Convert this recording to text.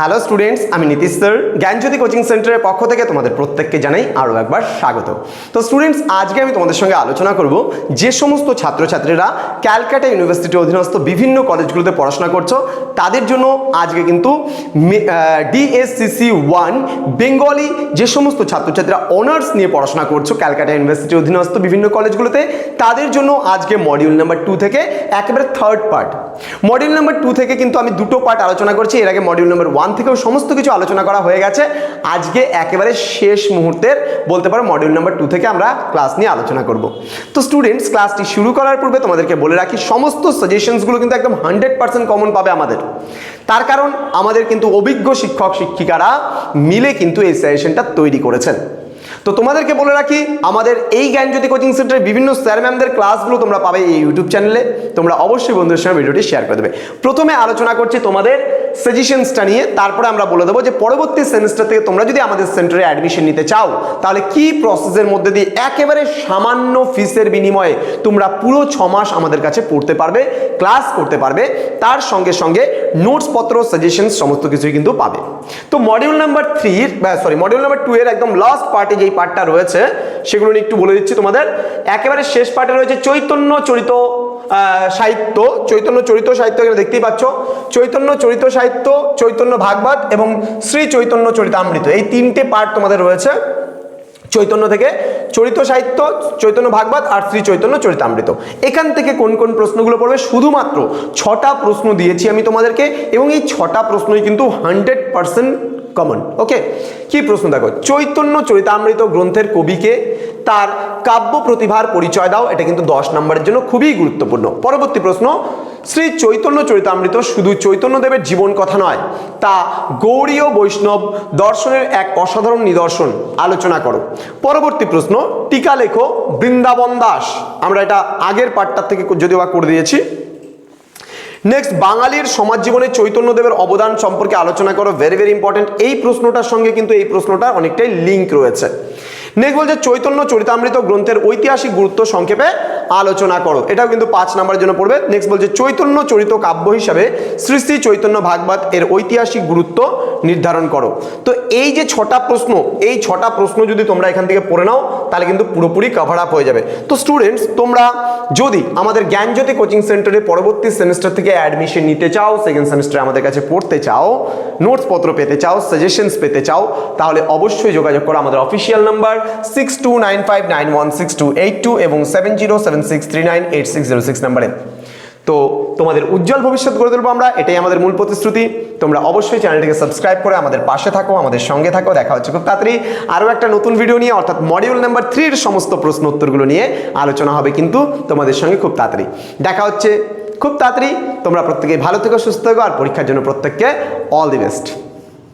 Hello students আমি Nitish sir. জ্ঞানজ্যোতি coaching সেন্টারের পক্ষ থেকে তোমাদের প্রত্যেককে জানাই আরও একবার স্বাগত। তো স্টুডেন্টস আজকে আমি তোমাদের সঙ্গে আলোচনা করব যে সমস্ত ছাত্রছাত্রীরা ক্যালকাটা ইউনিভার্সিটির অধীনস্থ বিভিন্ন কলেজগুলোতে পড়াশোনা করছ, তাদের জন্য আজকে কিন্তু ডিএসসিসি ওয়ান বেঙ্গলি যে সমস্ত ছাত্রছাত্রীরা অনার্স নিয়ে পড়াশোনা করছ ক্যালকাটা ইউনিভার্সিটির অধীনস্থ বিভিন্ন কলেজগুলোতে, তাদের জন্য আজকে মডিউল নাম্বার টু থেকে একেবারে third part module number two থেকে কিন্তু আমি দুটো পার্ট আলোচনা করছি। এর আগে মডিউল নাম্বার ওয়ান থেকেও সমস্ত কিছু আলোচনা করা হয়ে গেছে। আজকে একেবারে শেষ মুহূর্তের বলতে পারো মডিউল নাম্বার টু থেকে আমরা ক্লাস নিয়ে আলোচনা করব। তো স্টুডেন্টস ক্লাসটি শুরু করার পূর্বে তোমাদেরকে বলে রাখি, সমস্ত সাজেশনসগুলো কিন্তু একদম হান্ড্রেড পার্সেন্ট কমন পাবে আমাদের। তার কারণ আমাদের কিন্তু অভিজ্ঞ শিক্ষক, শিক্ষিকারা মিলে কিন্তু এই সাজেশনটা তৈরি করেছেন। তো তোমাদেরকে বলে রাখি, আমাদের এই জ্ঞানজ্যোতি কোচিং সেন্টারের বিভিন্ন স্যার ম্যামদের ক্লাসগুলো তোমরা পাবে এই ইউটিউব চ্যানেলে তোমরা অবশ্যই বন্ধুদের সঙ্গে ভিডিওটি শেয়ার করে দেবে। প্রথমে আলোচনা করছি তোমাদের সাজেশনসটা নিয়ে তারপরে আমরা বলে দেবো যে পরবর্তী সেমিস্টার থেকে তোমরা যদি আমাদের সেন্টারে অ্যাডমিশন নিতে চাও, তাহলে কি প্রসেসের মধ্যে দিয়ে একেবারে সামান্য ফিসের বিনিময়ে তোমরা পুরো ছ মাস আমাদের কাছে পড়তে পারবে ক্লাস করতে পারবে, তার সঙ্গে সঙ্গে নোটসপত্র সাজেশনস সমস্ত কিছুই কিন্তু পাবে। তো মডিউল নাম্বার থ্রির সরি মডিউল নাম্বার টু এর একদম লাস্ট পার্টে যেই পার্টটা রয়েছে, সেগুলো নিয়ে একটু বলে দিচ্ছি তোমাদের। একেবারে শেষ পার্টে রয়েছে চৈতন্য চরিত সাহিত্য, চৈতন্য চরিত সাহিত্য এখানে দেখতেই পাচ্ছ। চৈতন্য চরিত সাহিত্য, চৈতন্য ভাগবত এবং শ্রী চৈতন্য চরিতামৃত। এই তিনটে পার্ট তোমাদের রয়েছে। চৈতন্য থেকে চরিত সাহিত্য, চৈতন্য ভাগবত আর শ্রী চৈতন্য চরিতামৃত। এখান থেকে কোন কোন প্রশ্নগুলো পড়বে? শুধুমাত্র ছটা প্রশ্ন দিয়েছি আমি তোমাদেরকে এবং এই ছটা প্রশ্নই কিন্তু হান্ড্রেড পার্সেন্ট কমন ওকে কি প্রশ্ন দেখো? চৈতন্য চরিতামৃত গ্রন্থের কবিকে তার কাব্য প্রতিভার পরিচয় দাও। এটা কিন্তু দশ নম্বরের জন্য খুবই গুরুত্বপূর্ণ। পরবর্তী প্রশ্ন, শ্রী চৈতন্য চরিতামৃত শুধু চৈতন্যদেবের জীবন কথা নয়, তা গৌড়ীয় বৈষ্ণব দর্শনের এক অসাধারণ নিদর্শন আলোচনা করো। পরবর্তী প্রশ্ন, টিকা লেখো বৃন্দাবন দাস। আমরা এটা আগের পাঠটার থেকে যদিও বা করে দিয়েছি। নেক্সট বাঙালির সমাজ জীবনে চৈতন্যদেবের অবদান সম্পর্কে আলোচনা করো। ভেরি ভেরি ইম্পর্টেন্ট এই প্রশ্নটার সঙ্গে কিন্তু এই প্রশ্নটা অনেকটাই লিঙ্ক রয়েছে। নেক্সট বলছে চৈতন্য চরিতামৃত গ্রন্থের ঐতিহাসিক গুরুত্ব সংক্ষেপে আলোচনা করো। এটাও কিন্তু পাঁচ নাম্বারের জন্য পড়বে। নেক্সট বলছে, চৈতন্য চরিত কাব্য হিসাবে শ্রী শ্রী চৈতন্য ভাগবত এর ঐতিহাসিক গুরুত্ব নির্ধারণ করো। তো এই যে ছটা প্রশ্ন, এই ছটা প্রশ্ন যদি তোমরা এখান থেকে পড়ে নাও, তাহলে কিন্তু পুরোপুরি কভার আপ হয়ে যাবে। তো স্টুডেন্টস তোমরা যদি আমাদের জ্ঞানজ্যোতি কোচিং সেন্টারে পরবর্তী সেমিস্টার থেকে অ্যাডমিশন নিতে চাও সেকেন্ড সেমিস্টারে আমাদের কাছে পড়তে চাও নোটস পত্র পেতে চাও সাজেশনস পেতে চাও, তাহলে অবশ্যই যোগাযোগ করো আমাদের official number six two nine five nine one six two eight two এবং সেভেন জিরো সেভেন সিক্স নাম্বারে। তো তোমাদের উজ্জ্বল ভবিষ্যৎ গড়ে তুলবো আমরা, এটাই আমাদের মূল প্রতিশ্রুতি। তোমরা অবশ্যই চ্যানেলটিকে সাবস্ক্রাইব করে আমাদের পাশে থাকো, আমাদের সঙ্গে থাকো, দেখা হচ্ছে খুব তাড়াতাড়ি। আরও একটা নতুন ভিডিও নিয়ে, অর্থাৎ মডিউল নাম্বার থ্রির সমস্ত প্রশ্ন উত্তরগুলো নিয়ে আলোচনা হবে কিন্তু তোমাদের সঙ্গে খুব তাড়াতাড়ি। দেখা হচ্ছে খুব তাড়াতাড়ি। তোমরা প্রত্যেকেই ভালো থেকো, সুস্থ থেকো, আর পরীক্ষার জন্য প্রত্যেককে অল দি বেস্ট